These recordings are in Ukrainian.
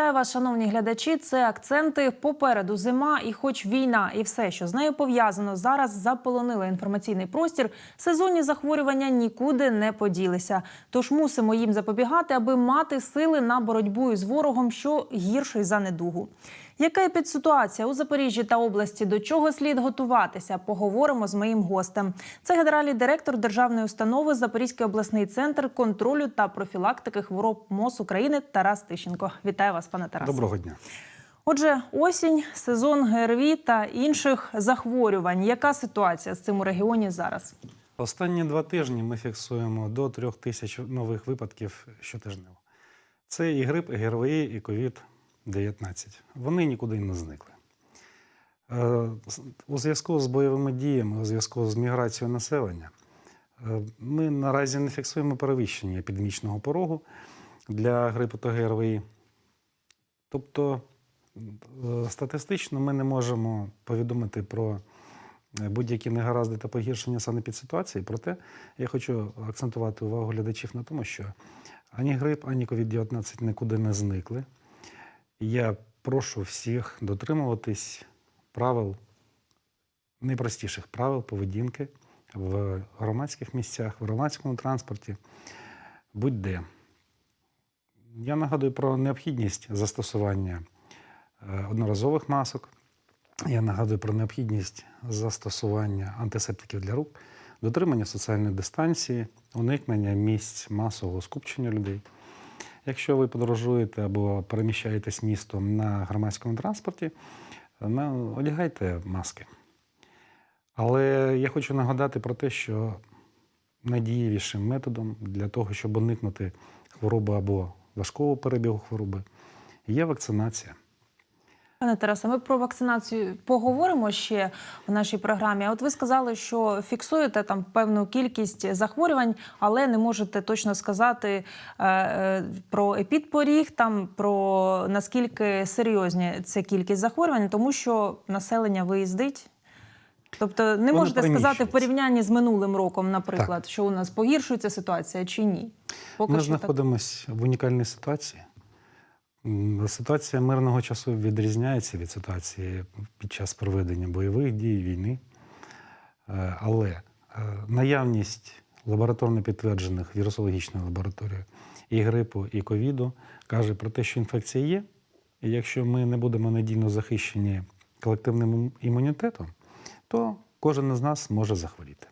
Вітаю вас, шановні глядачі. Це акценти попереду зима, і хоч війна і все, що з нею пов'язано, зараз заполонила інформаційний простір. Сезонні захворювання нікуди не поділися. Тож мусимо їм запобігати, аби мати сили на боротьбу із ворогом, що гірший за недугу. Яка епідситуація у Запоріжжі та області? До чого слід готуватися? Поговоримо з моїм гостем. Це генеральний директор державної установи Запорізький обласний центр контролю та профілактики хвороб МОЗ України Тарас Тищенко. Вітаю вас, пане Тарасе. Доброго дня. Отже, осінь, сезон ГРВІ та інших захворювань. Яка ситуація з цим у регіоні зараз? Останні два тижні ми фіксуємо до трьох тисяч нових випадків щотижнево. Це і грип, і ГРВІ, і ковід-19. Вони нікуди не зникли. Е, У зв'язку з бойовими діями, у зв'язку з міграцією населення, е, ми наразі не фіксуємо перевищення епідемічного порогу для грипу та ГРВІ. Тобто, е, статистично ми не можемо повідомити про будь-які негаразди та погіршення санепідситуації. Проте я хочу акцентувати увагу глядачів на тому, що ані грип, ані COVID-19 нікуди не зникли. Я прошу всіх дотримуватись правил, найпростіших правил поведінки в громадських місцях, в громадському транспорті, будь-де. Я нагадую про необхідність застосування е, одноразових масок. Я нагадую про необхідність застосування антисептиків для рук, дотримання соціальної дистанції, уникнення місць масового скупчення людей. Якщо ви подорожуєте або переміщаєтесь містом на громадському транспорті, одягайте маски. Але я хочу нагадати про те, що найдієвішим методом для того, щоб уникнути хвороби або важкого перебігу хвороби, є вакцинація. Пане Тарасе, ми про вакцинацію поговоримо ще в нашій програмі. А от ви сказали, що фіксуєте там певну кількість захворювань, але не можете точно сказати е, е, про епідпоріг, там про наскільки серйозні це кількість захворювань, тому що населення виїздить. Тобто не Воно можете сказати в порівнянні з минулим роком, наприклад, що у нас погіршується ситуація чи ні? Поки Ми так. знаходимося в унікальній ситуації. Ситуація мирного часу відрізняється від ситуації під час проведення бойових дій, війни. Е, Але е, наявність лабораторно підтверджених вірусологічною лабораторією і грипу, і ковіду каже про те, що інфекція є. І якщо ми не будемо надійно захищені колективним імунітетом, то кожен із нас може захворіти.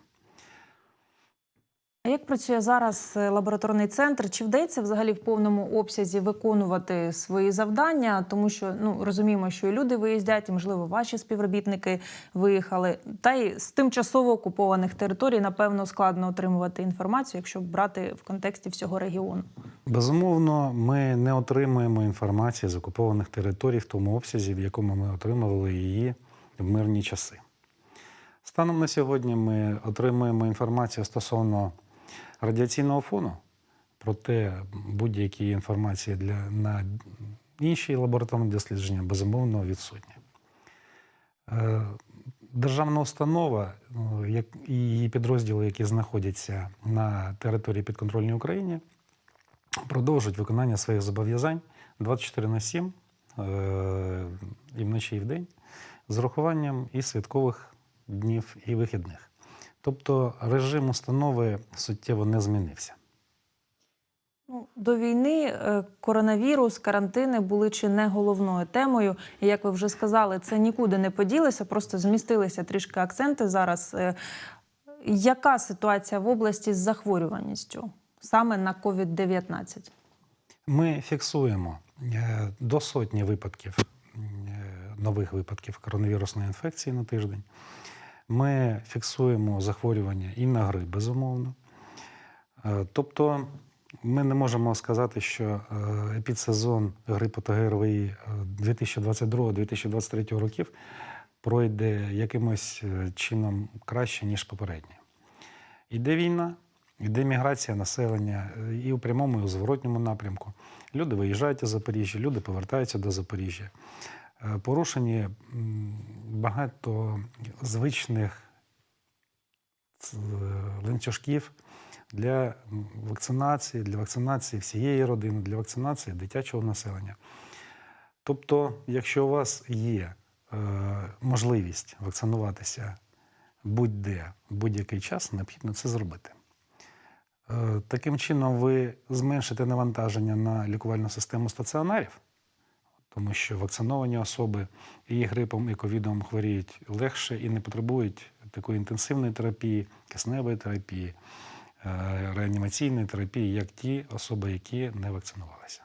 Як працює зараз е, лабораторний центр? Чи вдається взагалі в повному обсязі виконувати свої завдання? Тому що ну розуміємо, що і люди виїздять, і можливо ваші співробітники виїхали. Та й з тимчасово окупованих територій напевно складно отримувати інформацію, якщо брати в контексті всього регіону. Безумовно, ми не отримуємо інформації з окупованих територій в тому обсязі, в якому ми отримували її в мирні часи. Станом на сьогодні ми отримуємо інформацію стосовно радіаційного фону, проте будь-які інформації для, на інші лабораторні дослідження безумовно відсутні. Е, Державна установа ну, і її підрозділи, які знаходяться на території підконтрольній Україні, продовжують виконання своїх зобов'язань 24 на 7 е, і вночі, і вдень, з урахуванням і святкових днів, і вихідних. Тобто режим установи суттєво не змінився. Ну, до війни е, коронавірус, карантини були чи не головною темою. І як ви вже сказали, це нікуди не поділося, просто змістилися трішки акценти зараз. Е, Яка ситуація в області з захворюваністю саме на COVID-19? Ми фіксуємо е, до сотні випадків, нових випадків коронавірусної інфекції на тиждень. Ми фіксуємо захворювання і на грип, безумовно. Е, Тобто ми не можемо сказати, що е, епідсезон грипу та ГРВІ е, 2022-2023 років пройде якимось е, чином краще, ніж попередній. Іде війна, іде міграція населення е, і у прямому, і у зворотньому напрямку. Люди виїжджають із Запоріжжя, люди повертаються до Запоріжжя. Е, Порушені багато звичних ц- ланцюжків для вакцинації, для вакцинації всієї родини, для вакцинації дитячого населення. Тобто, якщо у вас є е, можливість вакцинуватися будь-де, будь-який час, необхідно це зробити. Е, Таким чином, ви зменшите навантаження на лікувальну систему стаціонарів, тому що вакциновані особи і грипом, і ковідом хворіють легше і не потребують такої інтенсивної терапії, кисневої терапії, е, реанімаційної терапії, як ті особи, які не вакцинувалися.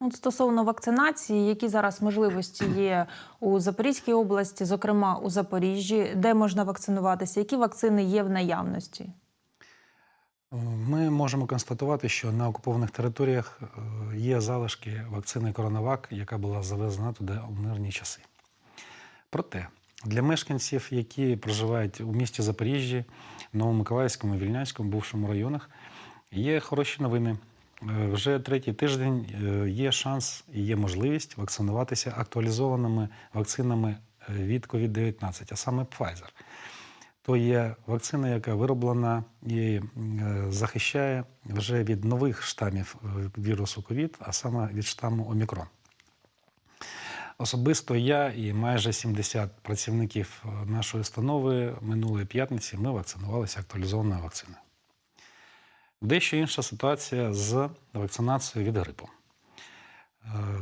От стосовно вакцинації, які зараз можливості є у Запорізькій області, зокрема у Запоріжжі, де можна вакцинуватися, які вакцини є в наявності? Ми можемо констатувати, що на окупованих територіях е, є залишки вакцини Коронавак, яка була завезена туди у мирні часи. Проте для мешканців, які проживають у місті Запоріжжі, Новомиколаївському, Вільнянському, бувшому районах, є хороші новини. Е, Вже третій тиждень е, є шанс і є можливість вакцинуватися актуалізованими вакцинами від COVID-19, а саме Pfizer то є вакцина, яка вироблена і е, захищає вже від нових штамів е, вірусу ковід, а саме від штаму Омікрон. Особисто я і майже 70 працівників е, нашої установи минулої п'ятниці ми вакцинувалися актуалізованою вакциною. Дещо інша ситуація з вакцинацією від грипу.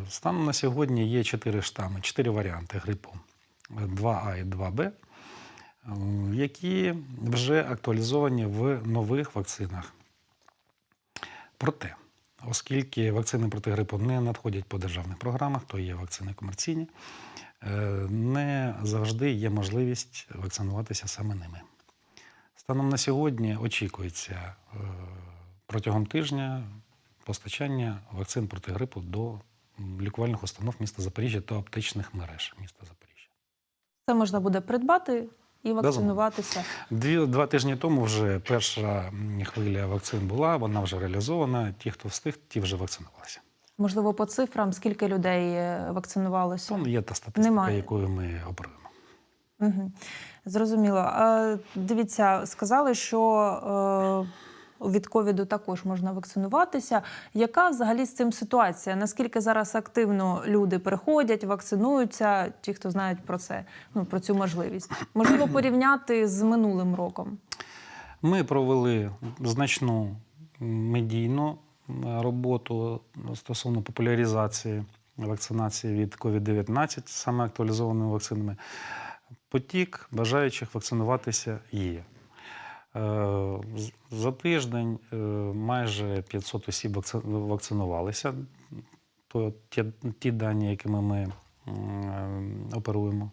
Станом на сьогодні є чотири штами, чотири варіанти грипу 2А і 2Б, е, які вже актуалізовані в нових вакцинах. Проте, оскільки вакцини проти грипу не надходять по державних програмах, то є вакцини комерційні, е, не завжди є можливість вакцинуватися саме ними. Станом на сьогодні очікується е, протягом тижня постачання вакцин проти грипу до лікувальних установ міста Запоріжжя та аптечних мереж міста Запоріжжя. Це можна буде придбати і вакцинуватися. Дві, два тижні тому вже перша хвиля вакцин була, вона вже реалізована. Ті, хто встиг, ті вже вакцинувалися. Можливо, по цифрам, скільки людей е, вакцинувалося? Там є та статистика, Немає. якою ми оперуємо. Угу. Зрозуміло. Дивіться, сказали, що е, від ковіду також можна вакцинуватися. Яка взагалі з цим ситуація? Наскільки зараз активно люди приходять, вакцинуються? Ті, хто знають про це, ну про цю можливість, можливо порівняти з минулим роком. Ми провели значну медійну роботу стосовно популяризації вакцинації від COVID-19, саме актуалізованими вакцинами. Потік бажаючих вакцинуватися є. Е, За тиждень е, майже 500 осіб вакцинувалися. То ті, ті дані, якими ми оперуємо.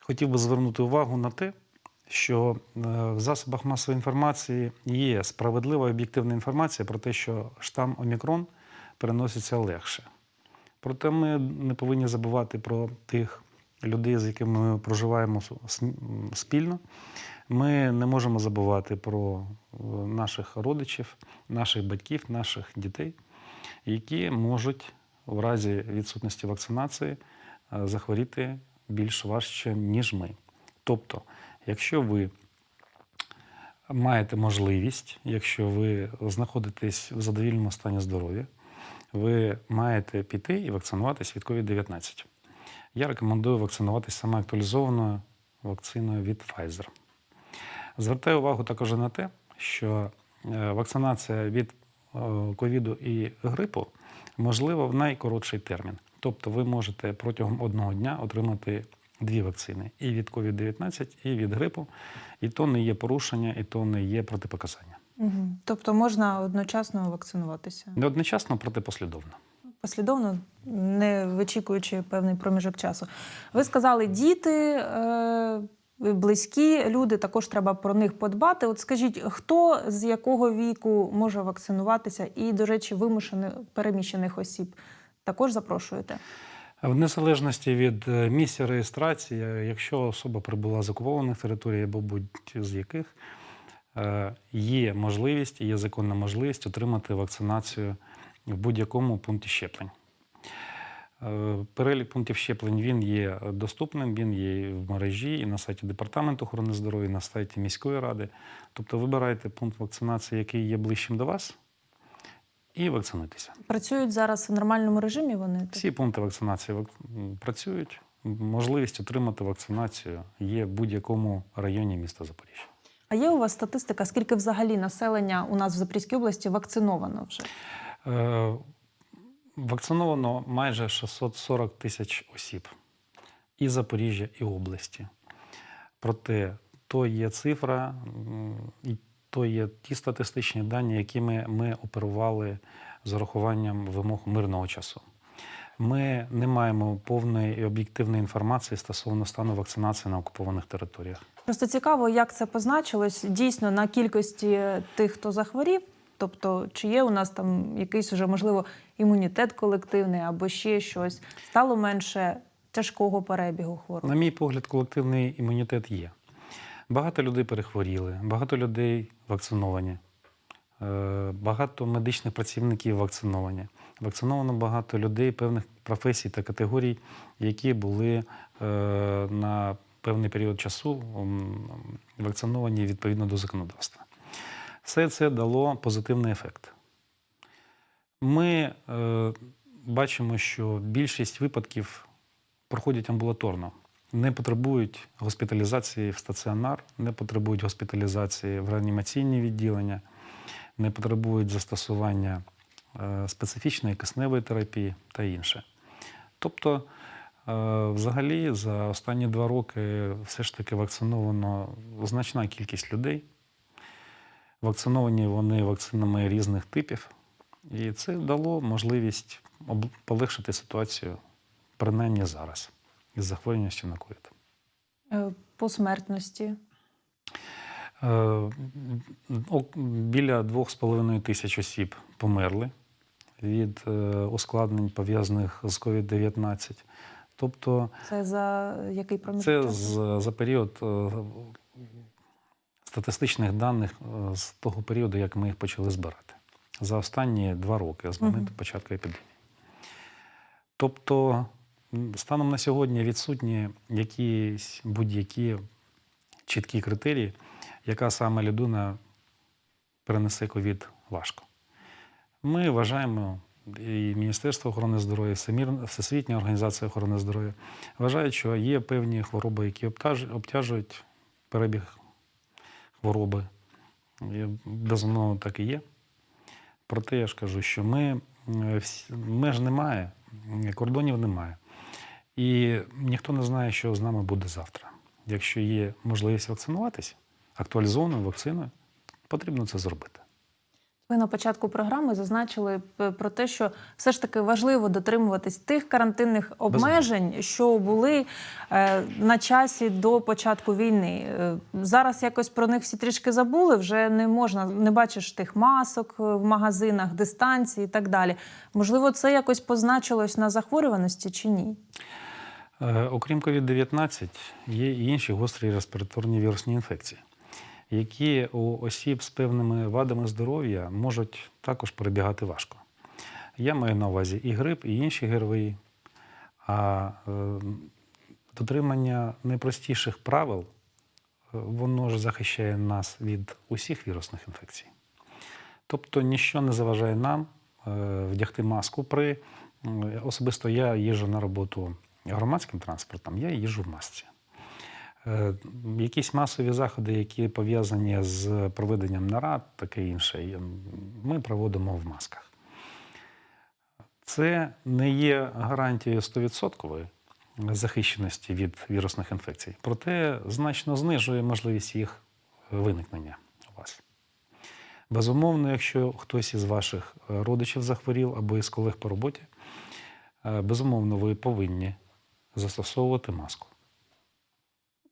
Хотів би звернути увагу на те, що е, в засобах масової інформації є справедлива об'єктивна інформація про те, що штам Омікрон переноситься легше. Проте ми не повинні забувати про тих людей, з якими ми проживаємо спільно. Ми не можемо забувати про е, наших родичів, наших батьків, наших дітей, які можуть в разі відсутності вакцинації е, захворіти більш важче, ніж ми. Тобто, якщо ви маєте можливість, якщо ви знаходитесь в задовільному стані здоров'я, ви маєте піти і вакцинуватись від COVID-19. Я рекомендую вакцинуватися саме актуалізованою вакциною від Pfizer. Звертаю увагу також на те, що е, вакцинація від е, ковіду і грипу можлива в найкоротший термін. Тобто ви можете протягом одного дня отримати дві вакцини і від COVID-19, і від грипу, і то не є порушення, і то не є протипоказання. Угу. Тобто можна одночасно вакцинуватися Не одночасно, проте послідовно. Послідовно, не вичікуючи певний проміжок часу. Ви сказали, діти. Е- Близькі люди також треба про них подбати. От скажіть, хто з якого віку може вакцинуватися, і, до речі, вимушених переміщених осіб також запрошуєте? В незалежності від е, місця реєстрації, е, якщо особа прибула з окупованих територій або будь-з яких, є можливість, є законна можливість отримати вакцинацію в будь-якому пункті щеплень. Е, Перелік пунктів щеплень він є доступним, він є в мережі, і на сайті Департаменту охорони здоров'я, і на сайті міської ради. Тобто вибирайте пункт вакцинації, який є ближчим до вас, і вакцинуйтеся. Працюють зараз в нормальному режимі. Вони Всі пункти вакцинації працюють. Можливість отримати вакцинацію є в будь-якому районі міста Запоріжжя. а є у вас статистика? Скільки взагалі населення у нас в Запорізькій області вакциновано вже? Е, Вакциновано майже 640 тисяч осіб і Запоріжжя, і області. Проте то є цифра, і то є ті статистичні дані, якими ми оперували з урахуванням вимог мирного часу. Ми не маємо повної і об'єктивної інформації стосовно стану вакцинації на окупованих територіях. Просто цікаво, як це позначилось дійсно на кількості тих, хто захворів. Тобто, чи є у нас там якийсь уже можливо імунітет колективний або ще щось стало менше тяжкого перебігу хвороб? На мій погляд, колективний імунітет є. Багато людей перехворіли, багато людей вакциновані, е, багато медичних працівників вакциновані. Вакциновано багато людей певних професій та категорій, які були е, на певний період часу вакциновані відповідно до законодавства. Все це дало позитивний ефект. Ми е, бачимо, що більшість випадків проходять амбулаторно, не потребують госпіталізації в стаціонар, не потребують госпіталізації в реанімаційні відділення, не потребують застосування е, специфічної кисневої терапії та інше. Тобто, е, взагалі, за останні два роки все ж таки вакциновано значна кількість людей. Вакциновані вони вакцинами різних типів, і це дало можливість полегшити ситуацію принаймні зараз із захворюваністю на ковід. Е, По смертності. Е, Біля 2,5 тисяч осіб померли від е, ускладнень, пов'язаних з COVID-19. Тобто Це за який проміжок? це часу? за період статистичних даних е, з того періоду, як ми їх почали збирати. За останні два роки з моменту початку епідемії. Тобто, станом на сьогодні відсутні якісь будь-які чіткі критерії, яка саме людина перенесе ковід важко. Ми вважаємо, і Міністерство охорони здоров'я, Всесвітня організація охорони здоров'я вважають, що є певні хвороби, які обтяжують перебіг хвороби. І, безумовно, так і є. Проте я ж кажу, що ми, е, всі- меж немає, кордонів немає. І ніхто не знає, що з нами буде завтра. Якщо є можливість вакцинуватися актуалізованою вакциною, потрібно це зробити. Ви на початку програми зазначили про те, що все ж таки важливо дотримуватись тих карантинних обмежень, що були е, на часі до початку війни. Е, зараз якось про них всі трішки забули. Вже не можна, не бачиш тих масок е, в магазинах, дистанції і так далі. Можливо, це якось позначилось на захворюваності чи ні? Е, Окрім COVID-19, є і інші гострі респіраторні вірусні інфекції, які у осіб з певними вадами здоров'я можуть також перебігати важко. Я маю на увазі і грип, і інші ГРВІ. А е, дотримання найпростіших правил е, воно ж захищає нас від усіх вірусних інфекцій. Тобто ніщо не заважає нам е, вдягти маску при особисто я їжджу на роботу громадським транспортом, я їжджу в масці. Е, Якісь масові заходи, які пов'язані з проведенням нарад, таке інше, ми проводимо в масках. Це не є гарантією 100% захищеності від вірусних інфекцій, проте значно знижує можливість їх виникнення у вас. Безумовно, якщо хтось із ваших е, родичів захворів або із колег по роботі, е, безумовно, ви повинні застосовувати маску.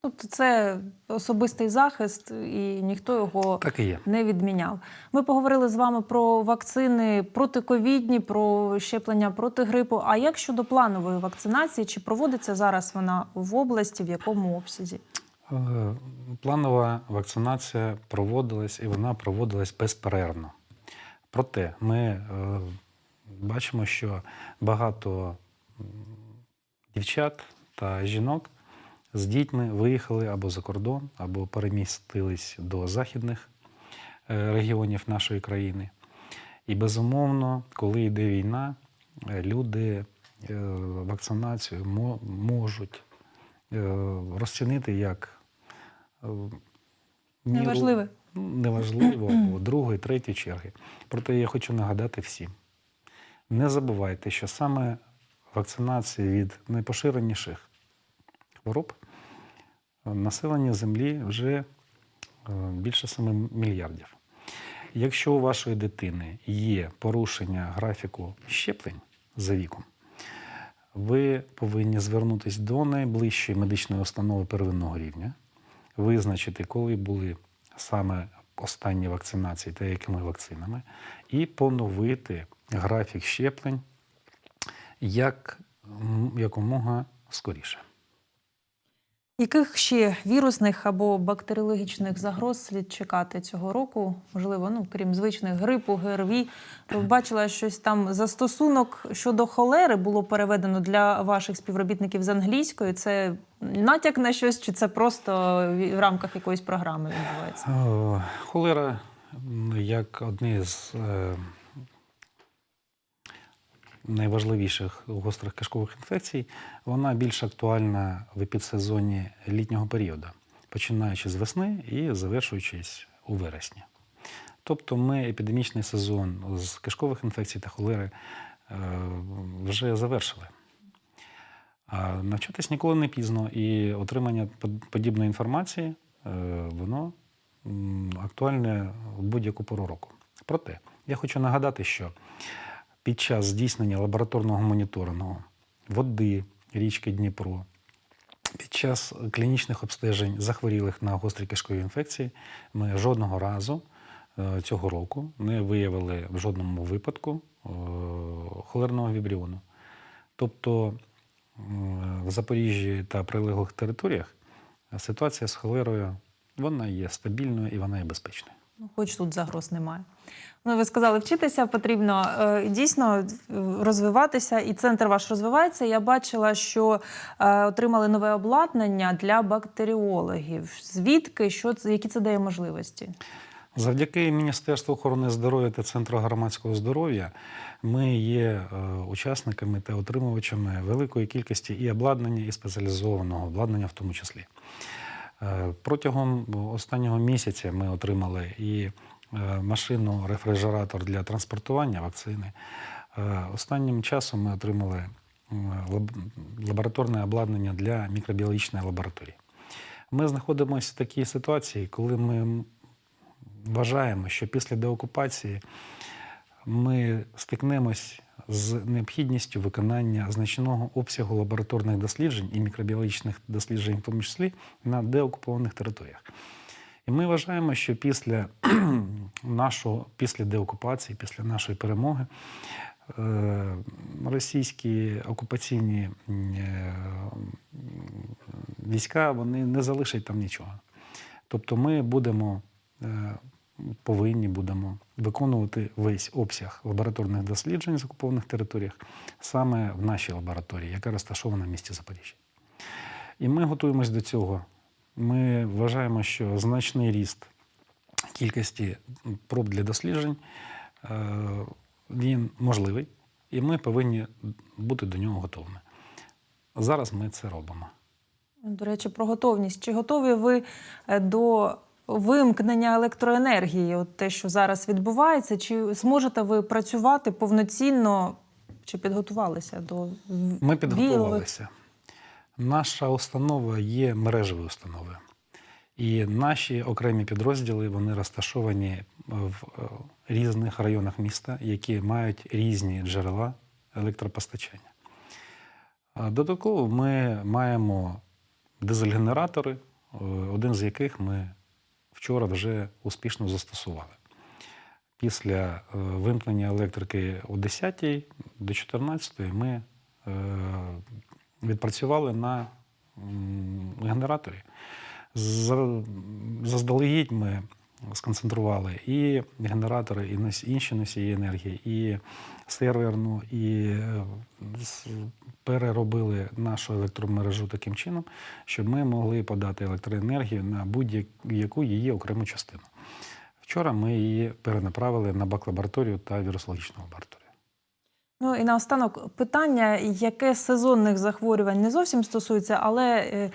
Тобто, це особистий захист, і ніхто його Так і є. не відміняв. Ми поговорили з вами про вакцини протиковідні, про щеплення проти грипу. А як щодо планової вакцинації, чи проводиться зараз вона в області, в якому обсязі? Е, Планова вакцинація проводилась і вона проводилась безперервно. Проте ми е, бачимо, що багато дівчат та жінок з дітьми виїхали або за кордон, або перемістились до західних е, регіонів нашої країни. І безумовно, коли йде війна, е, люди е, вакцинацію можуть розцінити як Неважливе. Неважливо або другої, третьої черги. Проте я хочу нагадати всім: не забувайте, що саме вакцинація від найпоширеніших е, населення Землі вже е, більше 7 мільярдів. Якщо у вашої дитини є порушення графіку щеплень за віком, ви повинні звернутися до найближчої медичної установи первинного рівня, визначити, коли були саме останні вакцинації та якими вакцинами, і поновити графік щеплень як якомога скоріше. Яких ще вірусних або бактеріологічних загроз слід чекати цього року? Можливо, ну крім звичних грипу, ГРВІ. Бачила щось там застосунок щодо холери було переведено для ваших співробітників з англійської. Це натяк на щось, чи це просто в рамках якоїсь програми відбувається? Холера як одне з е, найважливіших гострих кишкових інфекцій, вона більш актуальна в епідсезоні літнього періоду, починаючи з весни і завершуючись у вересні. Тобто ми епідемічний сезон з кишкових інфекцій та холери е, вже завершили. А навчатись ніколи не пізно, і отримання подібної інформації е, воно актуальне в будь-яку пору року. Проте я хочу нагадати, що під час здійснення лабораторного моніторингу води річки Дніпро, під час клінічних обстежень захворілих на гострі кишкові інфекції, ми жодного разу е, цього року не виявили в жодному випадку е, холерного вібріону. Тобто в Запоріжжі та прилеглих територіях ситуація з холерою вона є стабільною і вона є безпечною. Ну, хоч тут загроз немає. Ну, ви сказали, вчитися потрібно е, дійсно е, розвиватися, і центр ваш розвивається. Я бачила, що е, отримали нове обладнання для бактеріологів. Звідки, що які це дає можливості? Завдяки Міністерству охорони здоров'я та Центру громадського здоров'я ми є учасниками та отримувачами великої кількості і обладнання, і спеціалізованого обладнання в тому числі. Е, Протягом останнього місяця ми отримали і е, машину рефрижератор для транспортування вакцини. Е, Останнім часом ми отримали лабораторне обладнання для мікробіологічної лабораторії. Ми знаходимося в такій ситуації, коли ми вважаємо, що після деокупації ми стикнемось з необхідністю виконання значного обсягу лабораторних досліджень і мікробіологічних досліджень, в тому числі на деокупованих територіях. І ми вважаємо, що після нашого, після деокупації, після нашої перемоги, е, російські окупаційні е, війська вони не залишать там нічого. Тобто ми будемо е, повинні будемо виконувати весь обсяг лабораторних досліджень з окупованих територіях саме в нашій лабораторії, яка розташована в місті Запоріжжя. І ми готуємось до цього. Ми вважаємо, що значний ріст кількості проб для досліджень е, він можливий, і ми повинні бути до нього готовими. Зараз ми це робимо. До речі, про готовність. Чи готові ви е, до вимкнення електроенергії? От те, що зараз відбувається, чи зможете ви працювати повноцінно, чи підготувалися до Ми підготувалися. Наша установа є мережевою установою. І наші окремі підрозділи вони розташовані в е, різних районах міста, які мають різні джерела електропостачання. Додатково ми маємо дизель-генератори, е, один з яких ми вчора вже успішно застосували. Після е, вимкнення електрики о 10 до 14 ми е, відпрацювали на генераторі. За- Заздалегідь ми сконцентрували і генератори, і інші носії енергії, і серверну, і е, переробили нашу електромережу таким чином, щоб ми могли подати електроенергію на будь-яку її окрему частину. Вчора ми її перенаправили на бак-лабораторію та вірусологічну лабораторію. Ну і наостанок питання, яке сезонних захворювань не зовсім стосується, але е,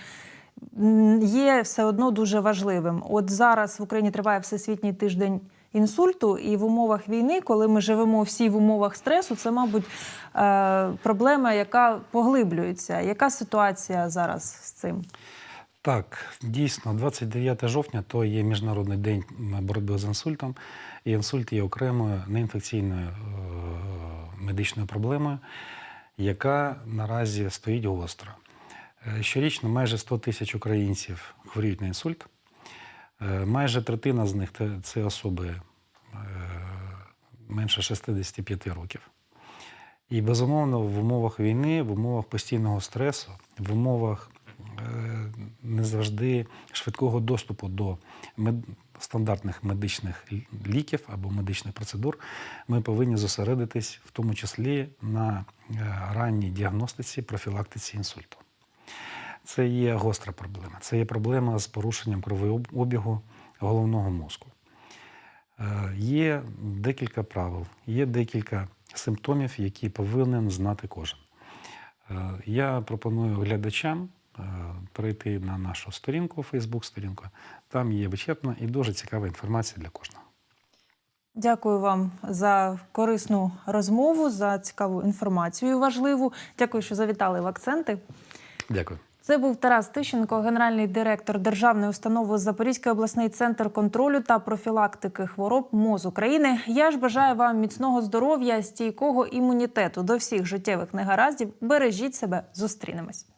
є все одно дуже важливим. От зараз в Україні триває Всесвітній тиждень інсульту, і в умовах війни, коли ми живемо всі в умовах стресу, це, мабуть, е, проблема, яка поглиблюється. Яка ситуація зараз з цим? Так, дійсно, 29 жовтня то є Міжнародний день боротьби з інсультом. І інсульт є окремою неінфекційною е, медичною проблемою, яка наразі стоїть гостро. Е, Щорічно майже 100 тисяч українців хворіють на інсульт. Е, Майже третина з них це особи е, менше 65 років. І безумовно, в умовах війни, в умовах постійного стресу, в умовах не завжди швидкого доступу до стандартних медичних ліків або медичних процедур, ми повинні зосередитись в тому числі на ранній діагностиці, профілактиці інсульту. Це є гостра проблема. Це є проблема з порушенням кровообігу головного мозку. Е, Є декілька правил, є декілька симптомів, які повинен знати кожен. Е, Я пропоную глядачам е, перейти на нашу сторінку, Фейсбук-сторінку. Там є вичерпна і дуже цікава інформація для кожного. Дякую вам за корисну розмову, за цікаву інформацію важливу. Дякую, що завітали в акценти. Дякую. Це був Тарас Тищенко, генеральний директор Державної установи Запорізький обласний центр контролю та профілактики хвороб МОЗ України. Я ж бажаю вам міцного здоров'я, стійкого імунітету до всіх життєвих негараздів. Бережіть себе, зустрінемось.